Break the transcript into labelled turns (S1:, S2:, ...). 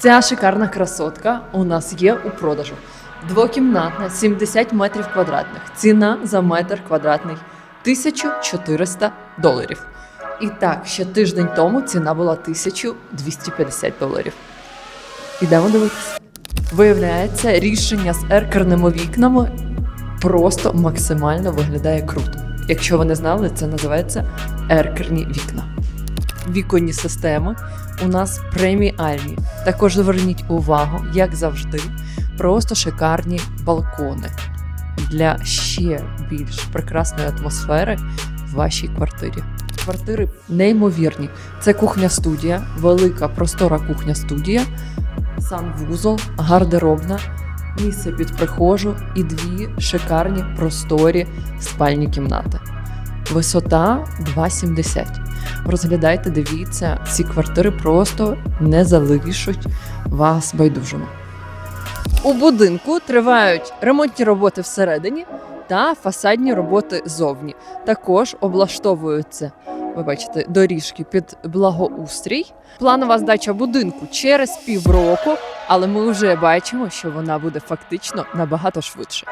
S1: Ця шикарна красотка у нас є у продажу. Двокімнатна, 70 метрів квадратних. Ціна за метр квадратний 1400 доларів. І так, ще тиждень тому ціна була 1250 доларів. Ідемо дивитися. Виявляється, рішення з еркерними вікнами просто максимально виглядає круто. Якщо ви не знали, це називається еркерні вікна. Віконні системи у нас преміальні. Також зверніть увагу, як завжди, просто шикарні балкони для ще більш прекрасної атмосфери в вашій квартирі. Квартири неймовірні. Це кухня-студія, велика простора кухня-студія, санвузол, гардеробна, місце під прихожу і дві шикарні просторі спальні кімнати. Висота 2,70. Розглядайте, дивіться, ці квартири просто не залишать вас байдужими. У будинку тривають ремонтні роботи всередині та фасадні роботи зовні. Також облаштовуються, ви бачите, доріжки під благоустрій. Планова здача будинку через півроку, але ми вже бачимо, що вона буде фактично набагато швидше.